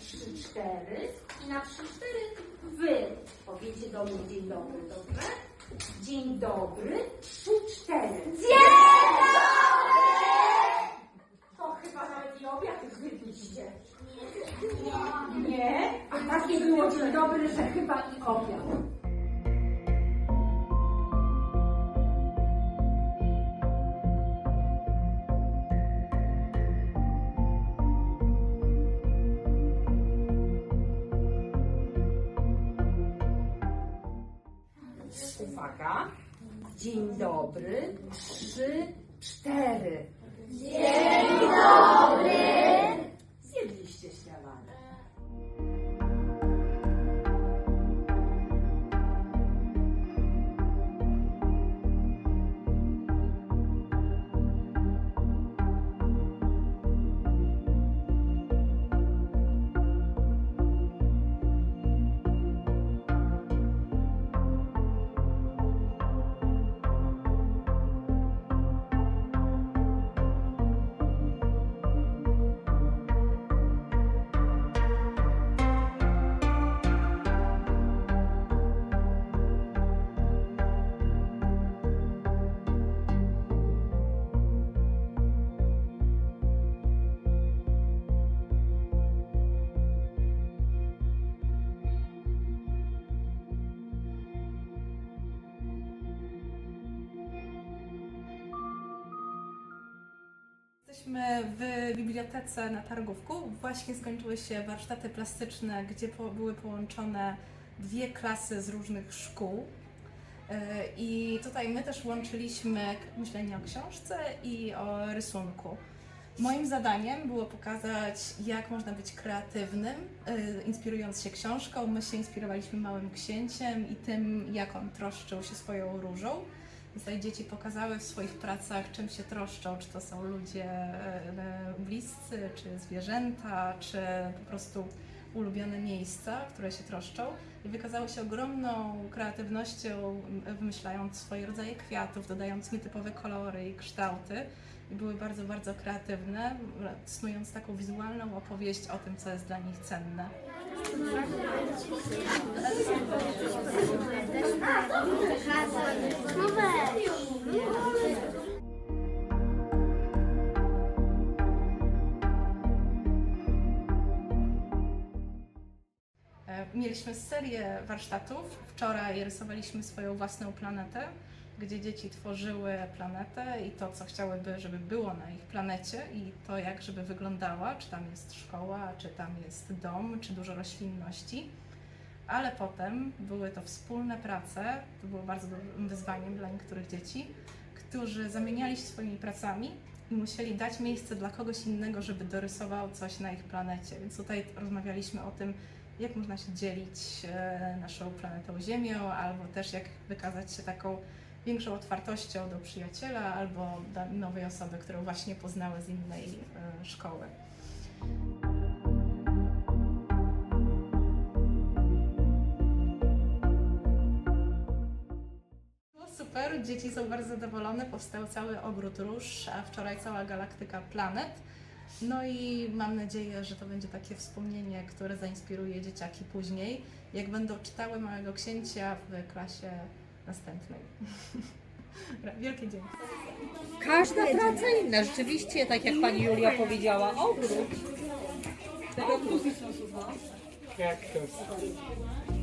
trzy, cztery i na trzy, cztery wy powiecie do mnie dzień dobry, dobrze? Dzień dobry, trzy, cztery. Dzień dobry! To chyba nawet i obiad wypiście. Nie. Nie? A takie było dzień dobry, że chyba i obiad. Uwaga. Dzień dobry. Trzy, cztery. Dzień dobry. Jesteśmy w bibliotece na Targówku. Właśnie skończyły się warsztaty plastyczne, gdzie po, były połączone dwie klasy z różnych szkół. Yy, I tutaj my też łączyliśmy myślenie o książce i o rysunku. Moim zadaniem było pokazać, jak można być kreatywnym, yy, inspirując się książką. My się inspirowaliśmy Małym Księciem i tym, jak on troszczył się swoją różą. Tutaj dzieci pokazały w swoich pracach, czym się troszczą, czy to są ludzie e, bliscy, czy zwierzęta, czy po prostu ulubione miejsca, które się troszczą. I wykazały się ogromną kreatywnością, wymyślając swoje rodzaje kwiatów, dodając nietypowe kolory i kształty. I były bardzo, bardzo kreatywne, snując taką wizualną opowieść o tym, co jest dla nich cenne. E, Mieliśmy serię warsztatów. Wczoraj rysowaliśmy swoją własną planetę, gdzie dzieci tworzyły planetę i to, co chciałyby, żeby było na ich planecie i to, jak żeby wyglądała, czy tam jest szkoła, czy tam jest dom, czy dużo roślinności. Ale potem były to wspólne prace, to było bardzo dużym wyzwaniem dla niektórych dzieci, którzy zamieniali się swoimi pracami i musieli dać miejsce dla kogoś innego, żeby dorysował coś na ich planecie. Więc tutaj rozmawialiśmy o tym, jak można się dzielić e, naszą planetą Ziemią, albo też jak wykazać się taką większą otwartością do przyjaciela albo do nowej osoby, którą właśnie poznały z innej e, szkoły. Było super, dzieci są bardzo zadowolone, powstał cały ogród róż, a wczoraj cała galaktyka planet. No i mam nadzieję, że to będzie takie wspomnienie, które zainspiruje dzieciaki później, jak będą czytały Małego Księcia w klasie następnej. Wielkie dzięki. Każda praca inna, rzeczywiście, tak jak pani Julia powiedziała, ogród. Jak to?